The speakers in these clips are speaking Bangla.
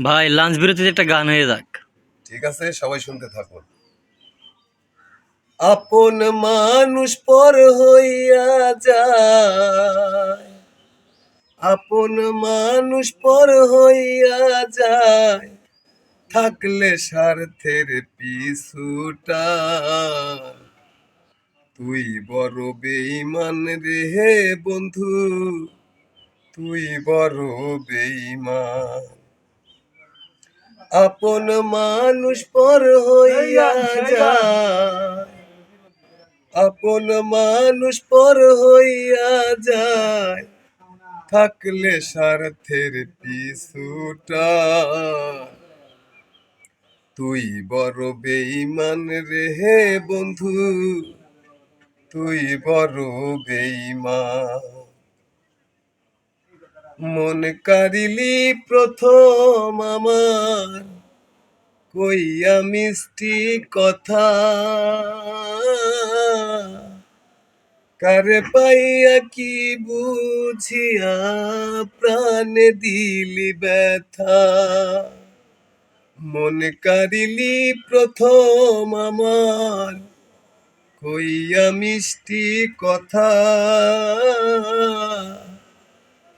ভাই লাঞ্চ বিরতিতে একটা গান হয়ে যাক। ঠিক আছে, সবাই শুনতে থাকুন আপন মানুষ পর হইয়া যায়। আপন মানুষ পর হইয়া যায়। থাকলে স্বার্থের পিছুটা। তুই বড় বেইমান রে হে বন্ধু, তুই বড় বেইমান আপন মানুষ পর হইয়া যায়। আপন মানুষ পর হইয়া যায়। থাকলে স্বার্থের পিছুটা। তুই বড় বেইমান রে হে বন্ধু। তুই বড় বেইমান মন কারিলি প্রথম আমার। কইয়া মিষ্টি কথা? কারে পাইয়া কি বুঝিয়া প্রাণে দিলি ব্যথা? মনে কারিলি প্রথম আমার। কইয়া মিষ্টি কথা?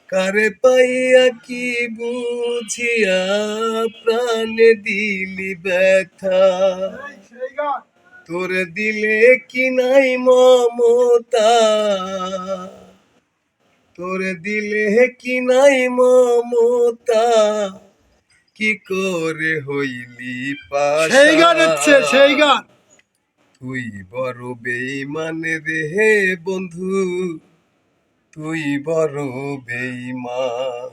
কারে পাইয়া কি বুঝিয়া প্রাণে দিলি ব্যথা? তোর দিলে কি নাই মমতা? তোর দিলে কি নাই মমতা? কি করে হইলি সেই গান হচ্ছে সেই গান। তুই বড় বেইমান রে হে বন্ধু। তুই বড় বেইমান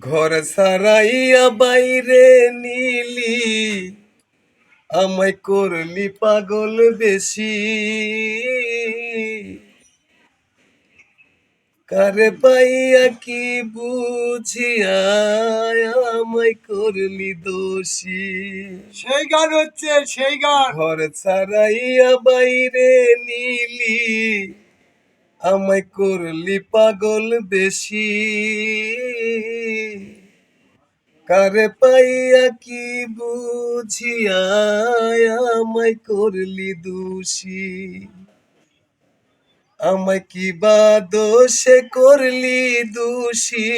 ঘর সারাইয়া বাইরে নিলি আমায় করলি পাগল বেশি। কারে পাইয়া কি বুঝিয়া আমায় করলি দোষী। সেই গান হচ্ছে সেই গান। ঘর ছাড়াইয়া বাইরে নিলি আমায় করলি পাগল বেশি। কারে পাইয়া কি বুঝিয়া আমায় করলি দোষী। আমায় কি বা দোষে করলি দোষী?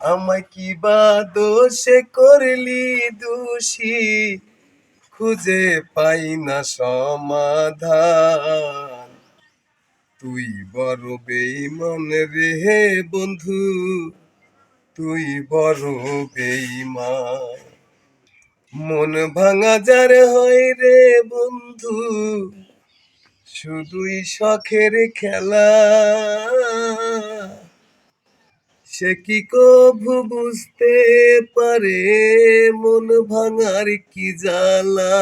আমায় কি বা দোষে করলি দোষী? খুঁজে পাই না সমাধান। বড় বেইমান রে হে বন্ধু, তুই বড় বেইমান মন ভাঙা যার হয় রে বন্ধু, শুধুই শখের খেলা। সে কি কভু বুঝতে পারে, মন ভাঙার কি জ্বালা?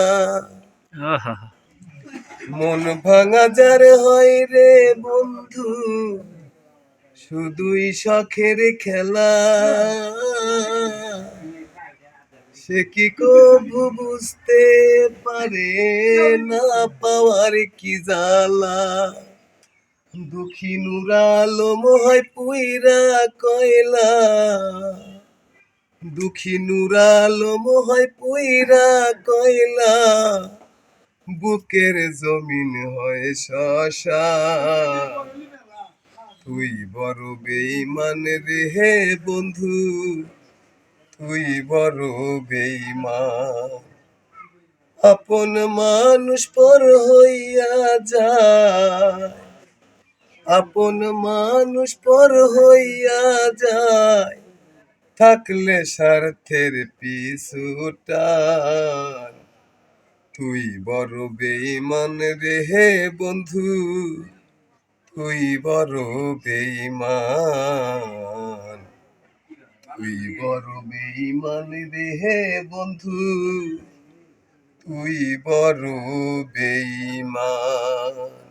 মন ভাঙা যার হয় রে বন্ধু, শুধুই শখের খেলা। সে কি কভু বুঝতে পারে না পাওয়ার কি জ্বালা? দুঃখী নুরালো মহাই পুইরা কয়লা। দুঃখী নুরালো মহাই পুইরা কয়লা। বুকের জমিন হয় শশা। তুই বড় বেইমান রে হে বন্ধু, তুই বড় বেইমান আপন মানুষ পর হইয়া যায়, আপন মানুষ পর হইয়া যায়। থাকলে স্বার্থের পিছুটা তুই বড় বেঈমান রে হে বন্ধু। তুই বড় বেঈমান। তুই বড় বেঈমান রে হে বন্ধু। তুই বড় বেইমান